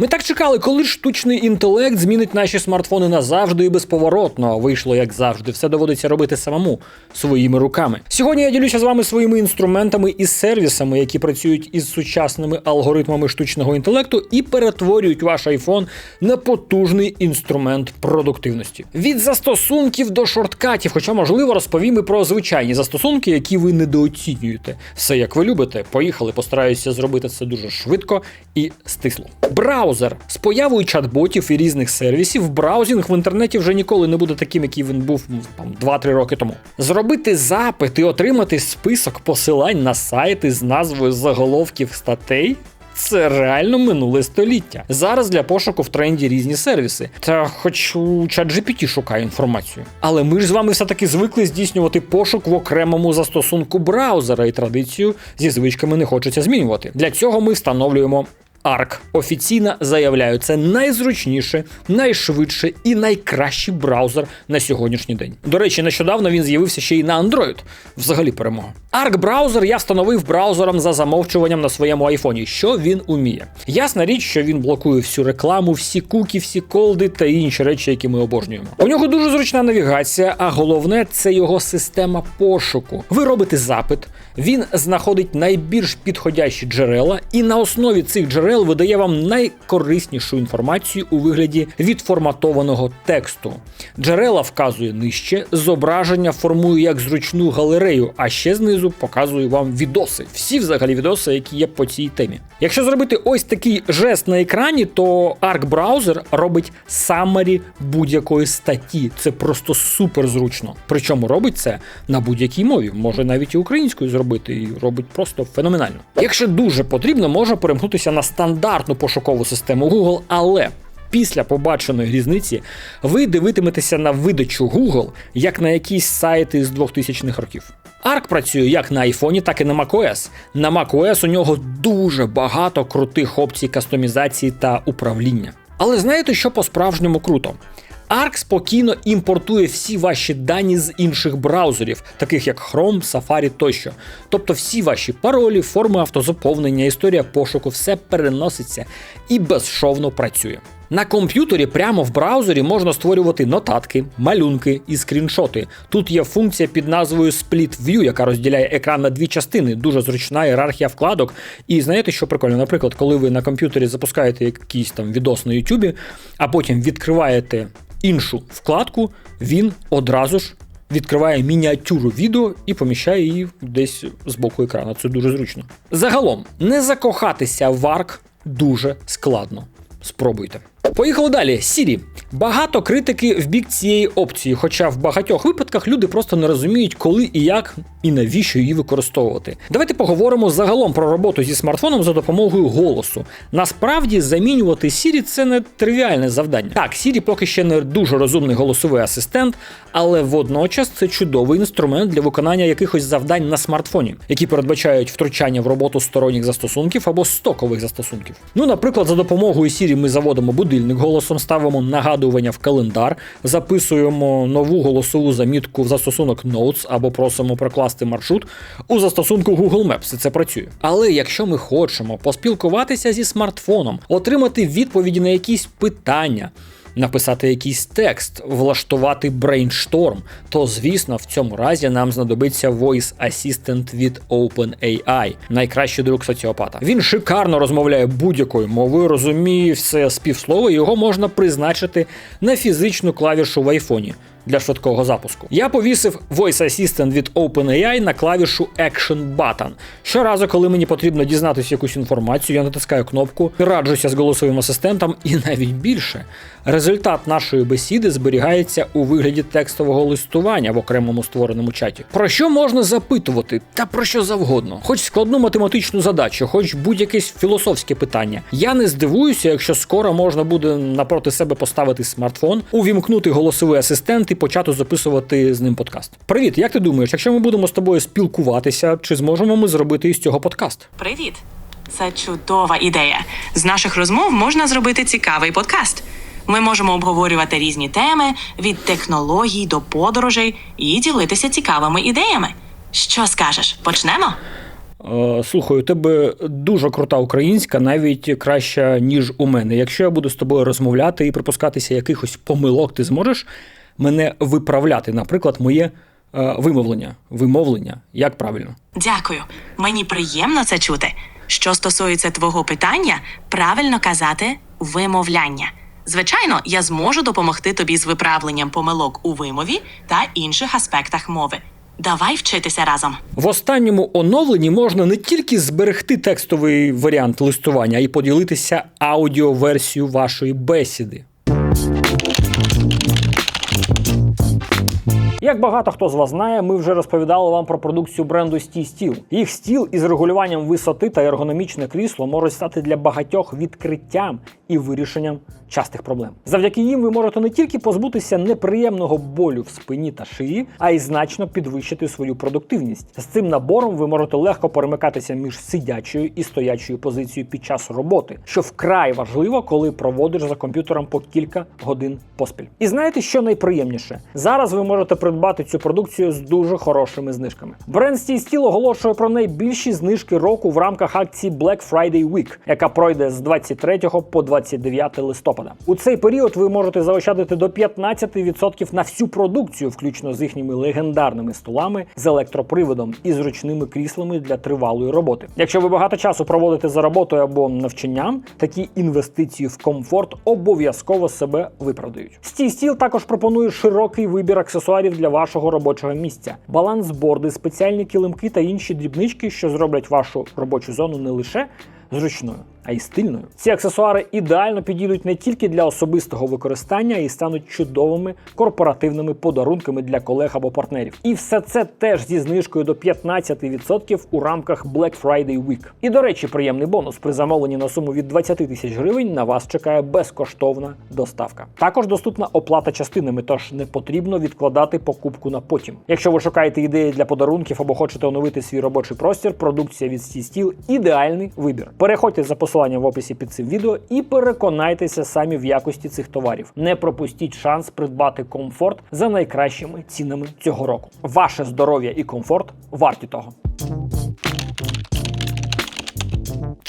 Ми так чекали, коли штучний інтелект змінить наші смартфони назавжди і безповоротно. Вийшло як завжди. Все доводиться робити самому своїми руками. Сьогодні я ділюся з вами своїми інструментами і сервісами, які працюють із сучасними алгоритмами штучного інтелекту і перетворюють ваш iPhone на потужний інструмент продуктивності. Від застосунків до шорткатів, хоча можливо розповім і про звичайні застосунки, які ви недооцінюєте. Все як ви любите. Поїхали, постараюся зробити це дуже швидко і стисло. Браузер з появою чат-ботів і різних сервісів, браузінг в інтернеті вже ніколи не буде таким, який він був там 2-3 роки тому. Зробити запит і отримати список посилань на сайти з назвою заголовків статей. Це реально минуле століття. Зараз для пошуку в тренді різні сервіси. Та хоч у ChatGPT шукає інформацію. Але ми ж з вами все-таки звикли здійснювати пошук в окремому застосунку браузера, і традицію зі звичками не хочеться змінювати. Для цього ми встановлюємо ARC. Офіційно заявляю, це найзручніше, найшвидше і найкращий браузер на сьогоднішній день. До речі, нещодавно він з'явився ще й на Android. Взагалі перемога. ARC браузер я встановив браузером за замовчуванням на своєму айфоні. Що він уміє? Ясна річ, що він блокує всю рекламу, всі куки, всі колди та інші речі, які ми обожнюємо. У нього дуже зручна навігація, а головне це його система пошуку. Ви робите запит, він знаходить найбільш підходящі джерела, і на основі цих джерел видає вам найкориснішу інформацію у вигляді відформатованого тексту. Джерела вказує нижче, зображення формує як зручну галерею, а ще знизу показує вам відоси. Всі взагалі відоси, які є по цій темі. Якщо зробити ось такий жест на екрані, то Arc браузер робить самарі будь-якої статті. Це просто супер зручно. Причому робить це на будь-якій мові, може навіть і українською зробити, і робить просто феноменально. Якщо дуже потрібно, може перемкнутися на стандартну пошукову систему Google, але після побаченої різниці ви дивитиметеся на видачу Google як на якісь сайти з 2000-х років. Arc працює як на iPhone, так і на macOS. На macOS у нього дуже багато крутих опцій кастомізації та управління. Але знаєте, що по-справжньому круто? Arc спокійно імпортує всі ваші дані з інших браузерів, таких як Chrome, Safari тощо. Тобто всі ваші паролі, форми автозаповнення, історія пошуку, все переноситься і безшовно працює. На комп'ютері прямо в браузері можна створювати нотатки, малюнки і скріншоти. Тут є функція під назвою Split View, яка розділяє екран на дві частини, дуже зручна ієрархія вкладок. І знаєте, що прикольно? Наприклад, коли ви на комп'ютері запускаєте якийсь там відос на Ютубі, а потім відкриваєте іншу вкладку, він одразу ж відкриває мініатюру відео і поміщає її десь з боку екрану. Це дуже зручно. Загалом, не закохатися в ARC дуже складно. Спробуйте. Поїхали далі. Siri. Багато критики в бік цієї опції, хоча в багатьох випадках люди просто не розуміють, коли і як і навіщо її використовувати. Давайте поговоримо загалом про роботу зі смартфоном за допомогою голосу. Насправді замінювати Siri це не тривіальне завдання. Так, Siri поки ще не дуже розумний голосовий асистент, але водночас це чудовий інструмент для виконання якихось завдань на смартфоні, які передбачають втручання в роботу сторонніх застосунків або стокових застосунків. Ну, наприклад, за допомогою Siri ми заводимо будильник голосом, ставимо нагадування в календар, записуємо нову голосову замітку в застосунок Notes або просимо прокласти маршрут у застосунку Google Maps. Це працює. Але якщо ми хочемо поспілкуватися зі смартфоном, отримати відповіді на якісь питання. Написати якийсь текст, влаштувати брейншторм, то звісно в цьому разі нам знадобиться Voice Assistant від OpenAI, найкращий друг соціопата. Він шикарно розмовляє будь-якою мовою, розуміє все співслово, його можна призначити на фізичну клавішу в айфоні. Для швидкого запуску. Я повісив Voice Assistant від OpenAI на клавішу Action Button. Щоразу, коли мені потрібно дізнатися якусь інформацію, я натискаю кнопку, раджуся з голосовим асистентом і навіть більше. Результат нашої бесіди зберігається у вигляді текстового листування в окремому створеному чаті. Про що можна запитувати? Та про що завгодно, хоч складну математичну задачу, хоч будь-якесь філософське питання. Я не здивуюся, якщо скоро можна буде напроти себе поставити смартфон, увімкнути голосовий асистент і почати записувати з ним подкаст. Привіт, як ти думаєш, якщо ми будемо з тобою спілкуватися, чи зможемо ми зробити із цього подкаст? Привіт! Це чудова ідея. З наших розмов можна зробити цікавий подкаст. Ми можемо обговорювати різні теми від технологій до подорожей і ділитися цікавими ідеями. Що скажеш? Почнемо? Е, Слухай, у тебе дуже крута українська, навіть краща, ніж у мене. Якщо я буду з тобою розмовляти і припускатися якихось помилок, ти зможеш мене виправляти, наприклад, моє е, вимовлення. Вимовлення, як правильно? Дякую. Мені приємно це чути. Що стосується твого питання, правильно казати вимовляння. Звичайно, я зможу допомогти тобі з виправленням помилок у вимові та інших аспектах мови. Давай вчитися разом. В останньому оновленні можна не тільки зберегти текстовий варіант листування, а й поділитися аудіоверсією вашої бесіди. Як багато хто з вас знає, ми вже розповідали вам про продукцію бренду Стій Стіл. Їх стіл із регулюванням висоти та ергономічне крісло можуть стати для багатьох відкриттям і вирішенням частих проблем. Завдяки їм ви можете не тільки позбутися неприємного болю в спині та шиї, а й значно підвищити свою продуктивність. З цим набором ви можете легко перемикатися між сидячою і стоячою позицією під час роботи, що вкрай важливо, коли проводиш за комп'ютером по кілька годин поспіль. І знаєте, що найприємніше? Зараз ви можете придбати цю продукцію з дуже хорошими знижками. Бренд Стій Стіл оголошує про найбільші знижки року в рамках акції Black Friday Week, яка пройде з 23 по 29 листопада. У цей період ви можете заощадити до 15% на всю продукцію, включно з їхніми легендарними столами з електроприводом і зручними кріслами для тривалої роботи. Якщо ви багато часу проводите за роботою або навчанням, такі інвестиції в комфорт обов'язково себе виправдають. Стій стіл також пропонує широкий вибір аксесуарів для вашого робочого місця, балансборди, спеціальні килимки та інші дрібнички, що зроблять вашу робочу зону не лише зручною, а й стильною. Ці аксесуари ідеально підійдуть не тільки для особистого використання і стануть чудовими корпоративними подарунками для колег або партнерів. І все це теж зі знижкою до 15% у рамках Black Friday Week. І до речі, приємний бонус при замовленні на суму від 20 тисяч гривень на вас чекає безкоштовна доставка. Також доступна оплата частинами, тож не потрібно відкладати покупку на потім. Якщо ви шукаєте ідеї для подарунків або хочете оновити свій робочий простір, продукція від Стіл ідеальний вибір. Переходьте за посиланням в описі під цим відео і переконайтеся самі в якості цих товарів. Не пропустіть шанс придбати комфорт за найкращими цінами цього року. Ваше здоров'я і комфорт варті того.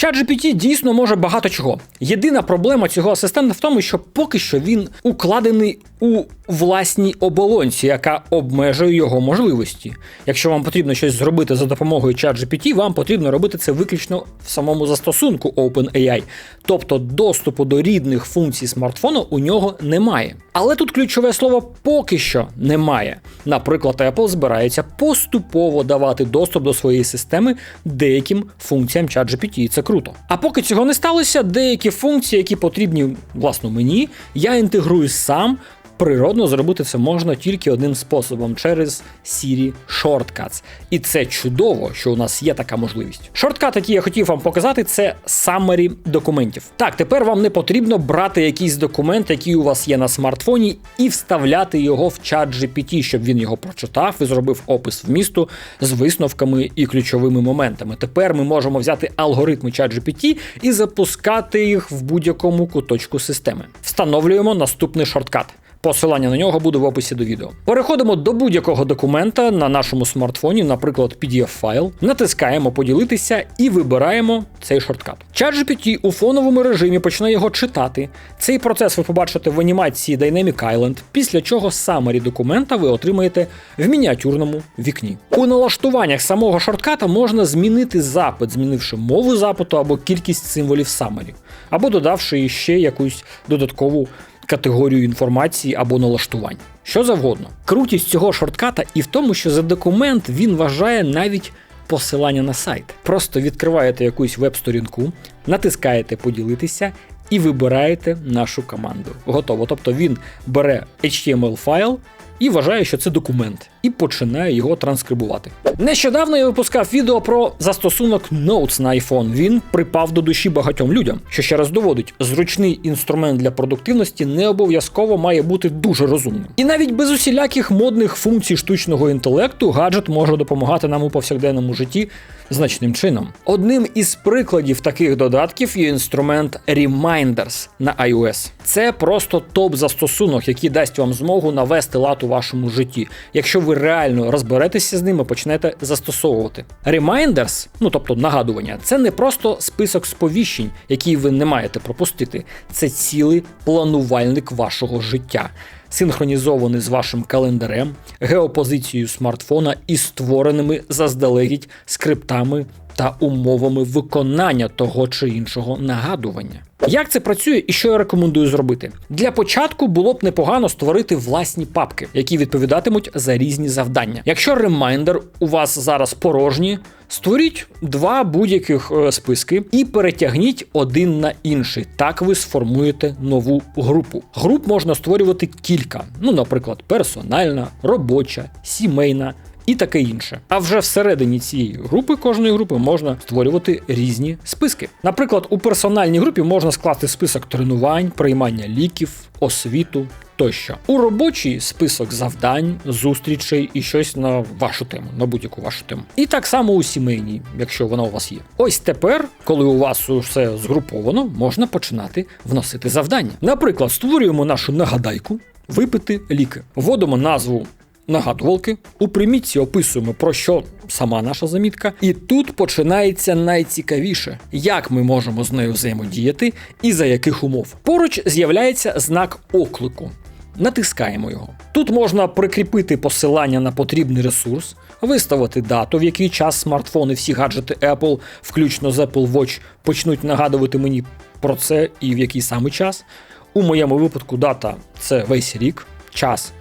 ChatGPT дійсно може багато чого. Єдина проблема цього асистента в тому, що поки що він укладений у власній оболонці, яка обмежує його можливості. Якщо вам потрібно щось зробити за допомогою ChatGPT, вам потрібно робити це виключно в самому застосунку OpenAI. Тобто доступу до рідних функцій смартфону у нього немає. Але тут ключове слово поки що немає. Наприклад, Apple збирається поступово давати доступ до своєї системи деяким функціям ChatGPT, і це круто. А поки цього не сталося, деякі функції, які потрібні власно мені, я інтегрую сам. Природно зробити це можна тільки одним способом через Siri Shortcuts. І це чудово, що у нас є така можливість. Шорткат, який я хотів вам показати, це summary документів. Так, тепер вам не потрібно брати якийсь документ, який у вас є на смартфоні, і вставляти його в чат GPT, щоб він його прочитав і зробив опис вмісту з висновками і ключовими моментами. Тепер ми можемо взяти алгоритми чат GPT і запускати їх в будь-якому куточку системи. Встановлюємо наступний шорткат. Посилання на нього буде в описі до відео. Переходимо до будь-якого документа на нашому смартфоні, наприклад, PDF-файл, натискаємо поділитися і вибираємо цей шорткат. ChatGPT у фоновому режимі почне його читати. Цей процес ви побачите в анімації Dynamic Island, після чого summary документа ви отримаєте в мініатюрному вікні. У налаштуваннях самого шортката можна змінити запит, змінивши мову запиту або кількість символів summary, або додавши ще якусь додаткову категорію інформації або налаштувань. Що завгодно. Крутість цього шортката і в тому, що за документ він вважає навіть посилання на сайт. Просто відкриваєте якусь веб-сторінку, натискаєте поділитися і вибираєте нашу команду. Готово. Тобто він бере HTML файл. І вважає, що це документ, і починає його транскрибувати. Нещодавно я випускав відео про застосунок Notes на iPhone. Він припав до душі багатьом людям, що ще раз доводить, зручний інструмент для продуктивності не обов'язково має бути дуже розумним. І навіть без усіляких модних функцій штучного інтелекту гаджет може допомагати нам у повсякденному житті значним чином. Одним із прикладів таких додатків є інструмент Reminders на iOS. Це просто топ-застосунок, який дасть вам змогу навести лад у вашому житті, якщо ви реально розберетеся з ними, почнете застосовувати. Reminders, ну тобто нагадування, це не просто список сповіщень, які ви не маєте пропустити. Це цілий планувальник вашого життя. Синхронізований з вашим календарем, геопозицією смартфона і створеними заздалегідь скриптами та умовами виконання того чи іншого нагадування. Як це працює і що я рекомендую зробити? Для початку було б непогано створити власні папки, які відповідатимуть за різні завдання. Якщо ремайндер у вас зараз порожні, створіть два будь-яких е, списки і перетягніть один на інший. Так ви сформуєте нову групу. Груп можна створювати кілька, ну, наприклад, персональна, робоча, сімейна і таке інше. А вже всередині цієї групи кожної групи можна створювати різні списки. Наприклад, у персональній групі можна скласти список тренувань, приймання ліків, освіту. Тощо у робочий список завдань, зустрічей і щось на вашу тему, на будь-яку вашу тему. І так само у сімейній, якщо вона у вас є. Ось тепер, коли у вас все згруповано, можна починати вносити завдання. Наприклад, створюємо нашу нагадайку, випити ліки, вводимо назву нагадувалки. У примітці описуємо про що сама наша замітка, і тут починається найцікавіше, як ми можемо з нею взаємодіяти і за яких умов. Поруч з'являється знак оклику. Натискаємо його. Тут можна прикріпити посилання на потрібний ресурс, виставити дату, в який час смартфони, всі гаджети Apple, включно з Apple Watch, почнуть нагадувати мені про це і в який саме час. У моєму випадку дата це весь рік, час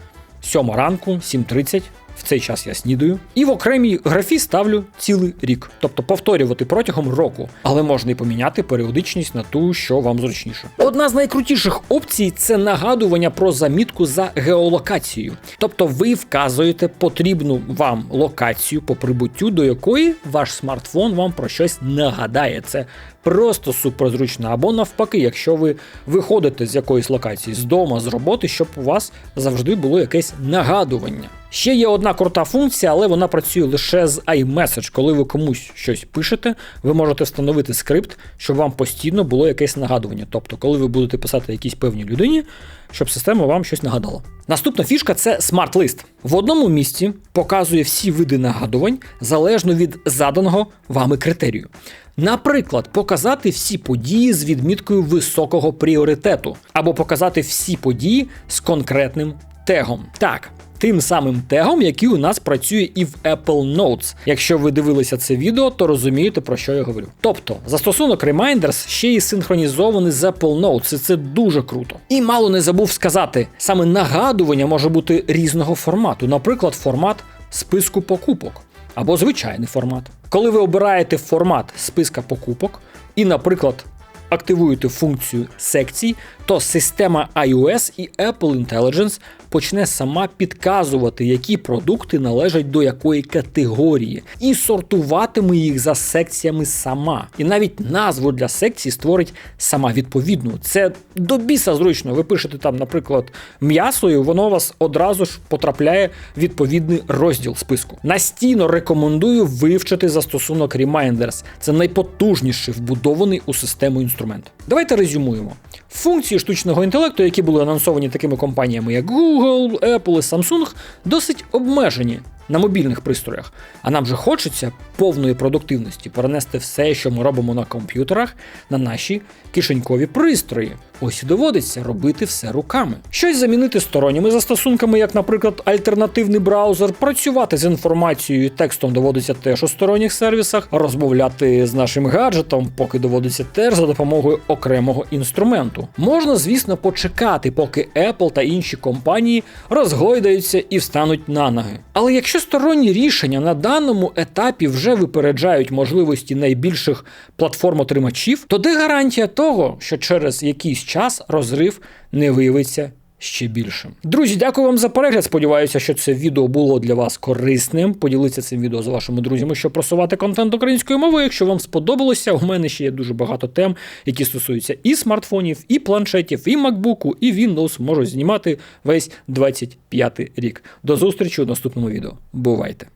7 ранку, 7.30. В цей час я снідаю. І в окремій графі ставлю цілий рік, тобто повторювати протягом року, але можна і поміняти періодичність на ту, що вам зручніше. Одна з найкрутіших опцій це нагадування про замітку за геолокацією. Тобто ви вказуєте потрібну вам локацію по прибуттю, до якої ваш смартфон вам про щось нагадає. Це просто суперзручно. Або навпаки, якщо ви виходите з якоїсь локації з дому, з роботи, щоб у вас завжди було якесь нагадування. Ще є одна крута функція, але вона працює лише з iMessage. Коли ви комусь щось пишете, ви можете встановити скрипт, щоб вам постійно було якесь нагадування. Тобто, коли ви будете писати якійсь певній людині, щоб система вам щось нагадала. Наступна фішка це смарт-лист. В одному місці показує всі види нагадувань залежно від заданого вами критерію. Наприклад, показати всі події з відміткою високого пріоритету, або показати всі події з конкретним тегом. Так. Тим самим тегом, який у нас працює і в Apple Notes. Якщо ви дивилися це відео, то розумієте про що я говорю. Тобто, застосунок Reminders ще й синхронізований з Apple Notes, і це дуже круто. І мало не забув сказати, саме нагадування може бути різного формату, наприклад, формат списку покупок або звичайний формат. Коли ви обираєте формат списка покупок і, наприклад, активуєте функцію секцій, то система iOS і Apple Intelligence почне сама підказувати, які продукти належать до якої категорії, і сортуватиме їх за секціями сама. І навіть назву для секції створить сама відповідну. Це до біса зручно. Ви пишете там, наприклад, м'ясо, і воно у вас одразу ж потрапляє в відповідний розділ списку. Настійно рекомендую вивчити застосунок Reminders. Це найпотужніший вбудований у систему інструмент. Давайте резюмуємо. Функції штучного інтелекту, які були анонсовані такими компаніями, як Google, Apple і Samsung, досить обмежені на мобільних пристроях. А нам же хочеться повної продуктивності перенести все, що ми робимо на комп'ютерах, на наші кишенькові пристрої. Ось і доводиться робити все руками. Щось замінити сторонніми застосунками, як, наприклад, альтернативний браузер, працювати з інформацією і текстом доводиться теж у сторонніх сервісах, розмовляти з нашим гаджетом, поки доводиться теж за допомогою окремого інструменту. Можна, звісно, почекати, поки Apple та інші компанії розгойдаються і встануть на ноги. Але якщо сторонні рішення на даному етапі вже випереджають можливості найбільших платформ-отримачів, то де гарантія того, що через якийсь час розрив не виявиться ще більшим. Друзі, дякую вам за перегляд. Сподіваюся, що це відео було для вас корисним. Поділіться цим відео з вашими друзями, щоб просувати контент українською мовою. Якщо вам сподобалося, у мене ще є дуже багато тем, які стосуються і смартфонів, і планшетів, і макбуку, і Windows. Можу знімати весь 25 рік. До зустрічі у наступному відео. Бувайте!